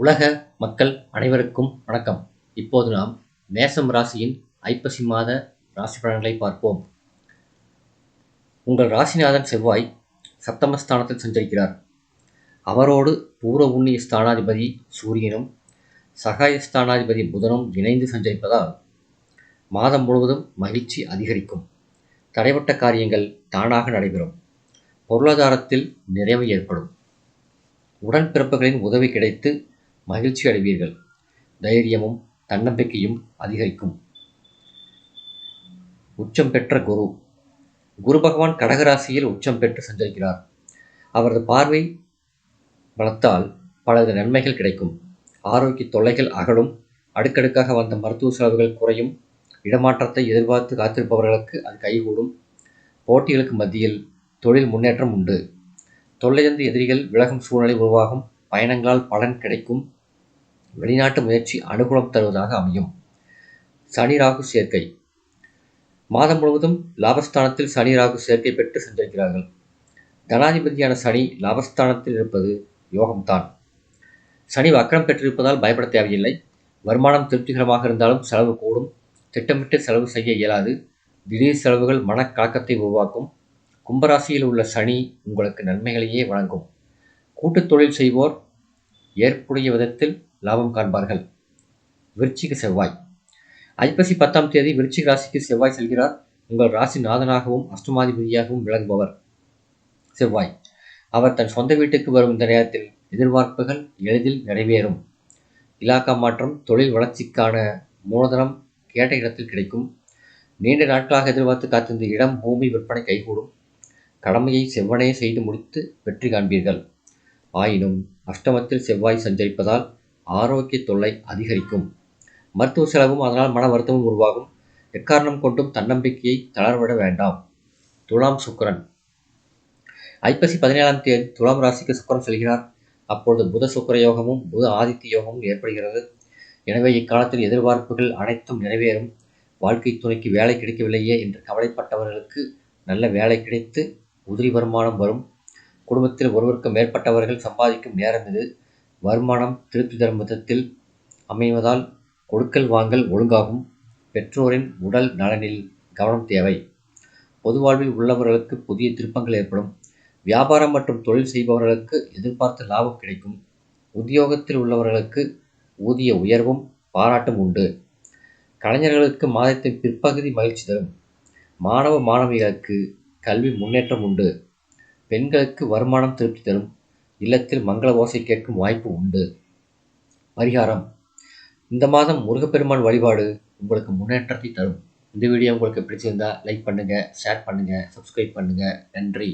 உலக மக்கள் அனைவருக்கும் வணக்கம். இப்போது நாம் மேசம் ராசியின் ஐப்பசி மாத ராசி பலன்களை பார்ப்போம். உங்கள் ராசிநாதன் செவ்வாய் சப்தமஸ்தானத்தில் சஞ்சரிக்கிறார். அவரோடு பூர்வ உண்ணிய ஸ்தானாதிபதி சூரியனும் சகாய ஸ்தானாதிபதி புதனும் இணைந்து சஞ்சரிப்பதால் மாதம் முழுவதும் மகிழ்ச்சி அதிகரிக்கும். தடைப்பட்ட காரியங்கள் தானாக நடைபெறும். பொருளாதாரத்தில் நிறைவு ஏற்படும். உடன்பிறப்புகளின் உதவி கிடைத்து மகிழ்ச்சி அடைவீர்கள். தைரியமும் தன்னம்பிக்கையும் அதிகரிக்கும். உச்சம் பெற்ற குரு. குரு பகவான் கடகராசியில் உச்சம் பெற்று சஞ்சரிக்கிறார். அவரது பார்வை பலத்தால் பலவித நன்மைகள் கிடைக்கும். ஆரோக்கிய தொல்லைகள் அகலும். அடுக்கடுக்காக வந்த மருத்துவ செலவுகள் குறையும். இடமாற்றத்தை எதிர்பார்த்து காத்திருப்பவர்களுக்கு அது கைகூடும். போட்டிகளுக்கு மத்தியில் தொழில் முன்னேற்றம் உண்டு. தொல்லையந்து எதிரிகள் விலகும் சூழ்நிலை உருவாகும். பயணங்களால் பலன் கிடைக்கும். வெளிநாட்டு முயற்சி அனுகூலம் தருவதாக அமையும். சனி ராகு சேர்க்கை. மாதம் முழுவதும் லாபஸ்தானத்தில் சனி ராகு சேர்க்கை பெற்று சென்றிருக்கிறார்கள். தனாதிபதியான சனி லாபஸ்தானத்தில் இருப்பது யோகம்தான். சனி வக்கரம் பெற்றிருப்பதால் பயப்பட தேவையில்லை. வருமானம் திருப்திகரமாக இருந்தாலும் செலவு கூடும். திட்டமிட்டு செலவு செய்ய இயலாது. திடீர் செலவுகள் மனக்கலக்கத்தை உருவாக்கும். கும்பராசியில் உள்ள சனி உங்களுக்கு நன்மைகளையே வழங்கும். கூட்டுத் தொழில் செய்வோர் ஏற்புடைய விதத்தில் லாபம் காண்பார்கள். விருச்சிக செவ்வாய். ஐப்பசி பத்தாம் தேதி விருச்சிக ராசிக்கு செவ்வாய் செல்கிறார். உங்கள் ராசி நாதனாகவும் அஷ்டமாதிபதியாகவும் விளங்குபவர். செவ்வாய். அவர் தன் சொந்த வீட்டுக்கு வரும் இந்த நேரத்தில் எதிர்பார்ப்புகள் எளிதில் நிறைவேறும். இலாக்கா மாற்றம் தொழில் வளர்ச்சிக்கான மூலதனம் கேட்ட இடத்தில் கிடைக்கும். நீண்ட நாட்களாக எதிர்பார்த்து காத்திருந்த இடம் பூமி விற்பனை கைகூடும். கடமையை செவ்வனே செய்து முடித்து வெற்றி காண்பீர்கள். ஆயினும் அஷ்டமத்தில் செவ்வாய் சஞ்சரிப்பதால் ஆரோக்கிய தொல்லை அதிகரிக்கும். மருத்துவ செலவும் அதனால் மன வருத்தமும் உருவாகும். எக்காரணம் கொண்டும் தன்னம்பிக்கையை தளர்விட வேண்டாம். துலாம் சுக்கரன். ஐப்பசி பதினேழாம் தேதி துலாம் ராசிக்கு சுக்கரன் செல்கிறார். அப்பொழுது புத சுக்கர யோகமும் புத ஆதித்ய யோகமும் ஏற்படுகிறது. எனவே இக்காலத்தில் எதிர்பார்ப்புகள் அனைத்தும் நிறைவேறும். வாழ்க்கை துணைக்கு வேலை கிடைக்கவில்லையே என்று கவலைப்பட்டவர்களுக்கு நல்ல வேலை கிடைத்து உதிரி வருமானம் வரும். குடும்பத்தில் ஒருவருக்கு மேற்பட்டவர்கள் சம்பாதிக்கும் நேரம் இது. வருமானம் திருப்தி தரும் விதத்தில் அமைவதால் கொடுக்கல் வாங்கல் ஒழுங்காகும். பெற்றோரின் உடல் நலனில் கவனம் தேவை. பொதுவாழ்வில் உள்ளவர்களுக்கு புதிய திருப்பங்கள் ஏற்படும். வியாபாரம் மற்றும் தொழில் செய்பவர்களுக்கு எதிர்பார்த்த லாபம் கிடைக்கும். உத்தியோகத்தில் உள்ளவர்களுக்கு ஊதிய உயர்வும் பாராட்டும் உண்டு. கலைஞர்களுக்கு மாதத்தின் பிற்பகுதி மகிழ்ச்சி தரும். மாணவ மாணவிகளுக்கு கல்வி முன்னேற்றம் உண்டு. பெண்களுக்கு வருமானம் திருப்தி தரும். இல்லத்தில் மங்கள ஓசை கேட்கும் வாய்ப்பு உண்டு. பரிகாரம். இந்த மாதம் முருகப்பெருமான் வழிபாடு உங்களுக்கு முன்னேற்றத்தை தரும். இந்த வீடியோ உங்களுக்கு பிடிச்சிருந்தா லைக் பண்ணுங்கள் ஷேர் பண்ணுங்கள் சப்ஸ்கிரைப் பண்ணுங்கள் நன்றி.